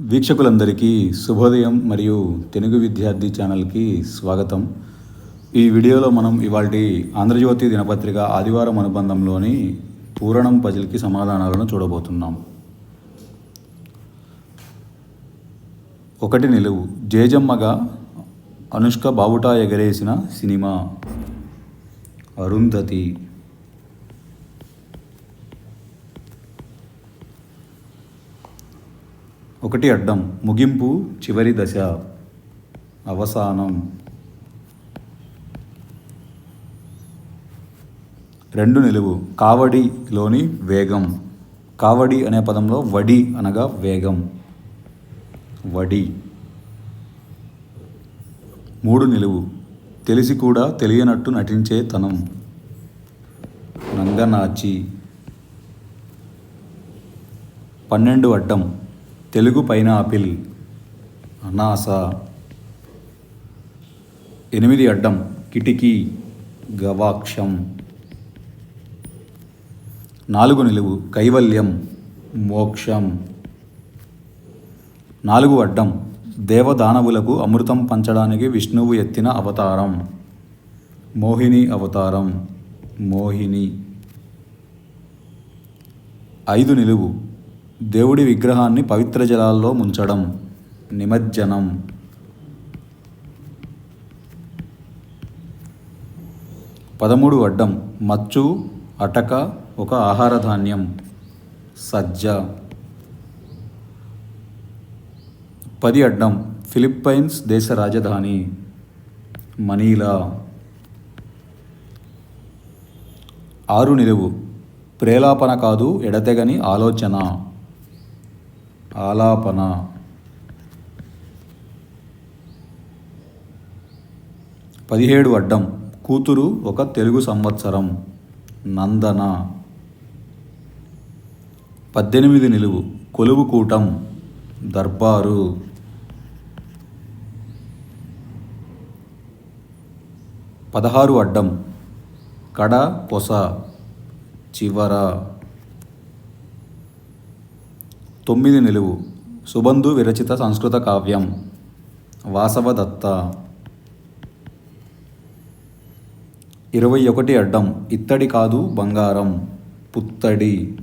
వీక్షకులందరికీ శుభోదయం మరియు తెలుగు విద్యార్థి ఛానల్కి స్వాగతం. ఈ వీడియోలో మనం ఇవాళ ఆంధ్రజ్యోతి దినపత్రిక ఆదివారం అనుబంధంలోని పూరణం పజిల్కి సమాధానాలను చూడబోతున్నాం. ఒకటి నిలువు. జేజమ్మగా అనుష్క బావుటా ఎగరేసిన సినిమా. అరుంధతి. ఒకటి అడ్డం. ముగింపు చివరి దశ. అవసానం. రెండు నిలువు. కావడిలోని వేగం. కావడి అనే పదంలో వడి అనగా వేగం. వడి. మూడు నిలువు. తెలిసి కూడా తెలియనట్టు నటించే తనం. నంగనాచి. పన్నెండు అడ్డం. తెలుగు పైనాపిల్ అనాస ఎనిమిది అడ్డం కిటికీ గవాక్షం నాలుగు నిలువు కైవల్యం మోక్షం నాలుగు అడ్డం దేవదానవులకు అమృతం పంచడానికి విష్ణువు ఎత్తిన అవతారం మోహిని అవతారం మోహిని. ఐదు నిలువు దేవుడి విగ్రహాన్ని పవిత్ర జలాల్లో ముంచడం. నిమజ్జనం. పదమూడు అడ్డం. మచ్చు అటక ఒక ఆహార ధాన్యం సజ్జ. పది అడ్డం. ఫిలిప్పైన్స్ దేశ రాజధాని. మనీలా. ఆరు నిలువు. ప్రేలాపన కాదు ఎడతెగని ఆలోచన. ఆలాపన. పదిహేడు అడ్డం. కూతురు ఒక తెలుగు సంవత్సరం. నందన. పద్దెనిమిది నిలువు. కొలువు కూటం. దర్బారు. పదహారు అడ్డం. కడ పొస చివర. తొమ్మిది నిలువు. సుబంధు విరచిత సంస్కృత కావ్యం. వాసవదత్త ఇరవై ఒకటి అడ్డం. ఇత్తడి కాదు బంగారం. పుత్తడి.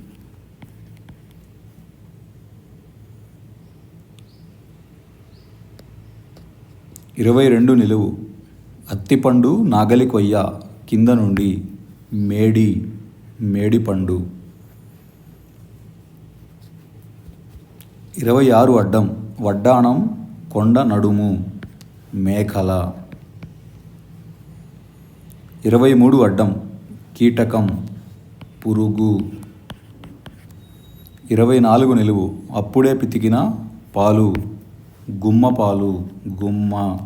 ఇరవై రెండు నిలువు. అత్తిపండు నాగలి కొయ్య కింద నుండి. మేడి. మేడిపండు. ఇరవై ఆరు అడ్డం వడ్డాణం కొండ నడుము మేఖల ఇరవై మూడు అడ్డం కీటకం పురుగు. ఇరవై నాలుగు నిలువు అప్పుడే పితికిన పాలు గుమ్మ పాలు గుమ్మ.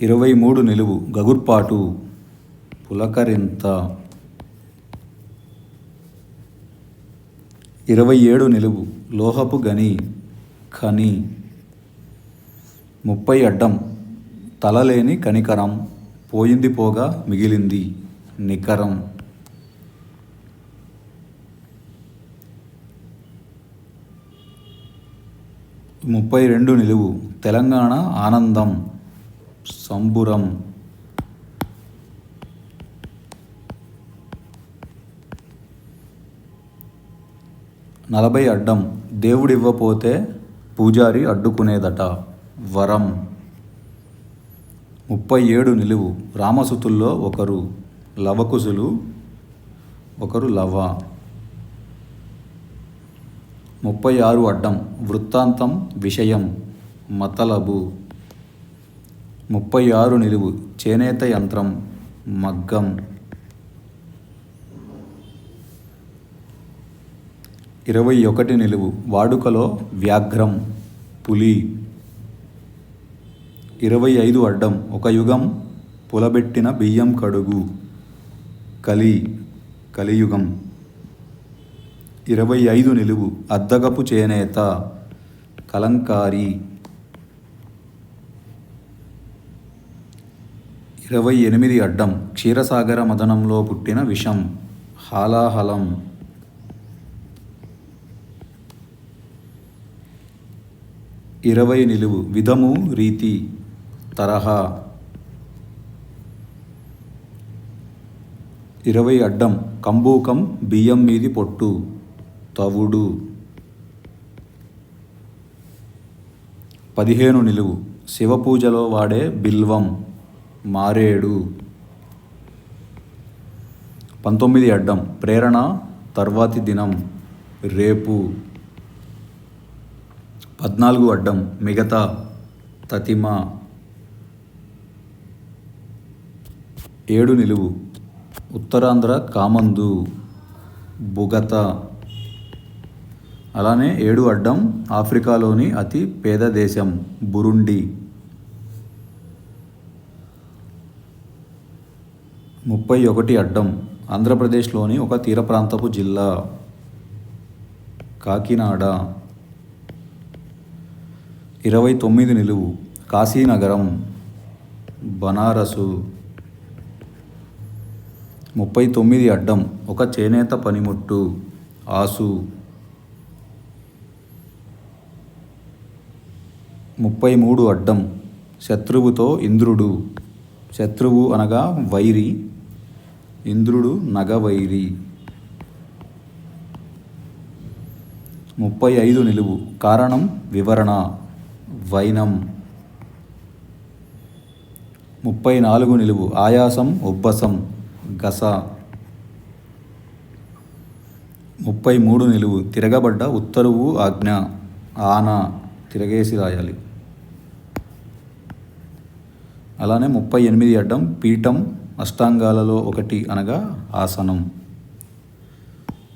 ఇరవై మూడు నిలువు గగుర్పాటు పులకరింత. ఇరవై ఏడు నిలువు. లోహపు గని ఖని ముప్పై అడ్డం. తలలేని కనికరం పోయింది పోగా మిగిలింది నికరం. ముప్పై రెండు నిలువు. తెలంగాణ ఆనందం సంబురం. నలభై అడ్డం దేవుడివ్వపోతే పూజారి అడ్డుకునేదట. వరం. ముప్పై ఏడు నిలువు. రామసుతుల్లో ఒకరు. లవకుశులు ఒకరు లవ. ముప్పై ఆరు అడ్డం. వృత్తాంతం విషయం. మతలబు. ముప్పై ఆరు నిలువు. చేనేత యంత్రం. మగ్గం. ఇరవై ఒకటి నిలువు. వాడుకలో వ్యాఘ్రం పులి. ఇరవై ఐదు అడ్డం. ఒక యుగం పులబెట్టిన బియ్యం కడుగు. కలి కలియుగం. ఇరవై ఐదు నిలువు. అద్దగపు చేనేత కలంకారి. ఇరవై ఎనిమిది అడ్డం. క్షీరసాగర మదనంలో పుట్టిన విషం హాలాహలం. ఇరవై నిలువు విధము రీతి తరహా. ఇరవై అడ్డం కంబూకం బియ్యం మీది పొట్టు తవుడు. పదిహేను నిలువు శివపూజలో వాడే బిల్వం మారేడు. పంతొమ్మిది అడ్డం ప్రేరణ తర్వాతి దినం రేపు. పద్నాలుగు అడ్డం మిగతా తతిమ ఏడు నిలువు. ఉత్తరాంధ్ర కామందు బుగత. అలానే ఏడు అడ్డం ఆఫ్రికాలోని అతి పేద దేశం బురుండి. ముప్పై ఒకటి అడ్డం ఆంధ్రప్రదేశ్లోని ఒక తీర ప్రాంతపు జిల్లా కాకినాడ. ఇరవై తొమ్మిది నిలువు కాశీనగరం బనారసు. ముప్పై తొమ్మిది అడ్డం ఒక చేనేత పనిముట్టు ఆసు. ముప్పై మూడు అడ్డం శత్రువుతో ఇంద్రుడు. శత్రువు అనగా వైరి ఇంద్రుడు నగవైరి. ముప్పై ఐదు నిలువు కారణం వివరణ. వైనం. ముప్పై నాలుగు నిలువు. ఆయాసం ఉబ్బసం గస. ముప్పై మూడు నిలువు. తిరగబడ్డ ఉత్తరువు ఆజ్ఞ. ఆన. తిరగేసి రాయాలి. అలానే ముప్పై ఎనిమిది అడ్డం పీఠం అష్టాంగాలలో ఒకటి అనగా ఆసనం.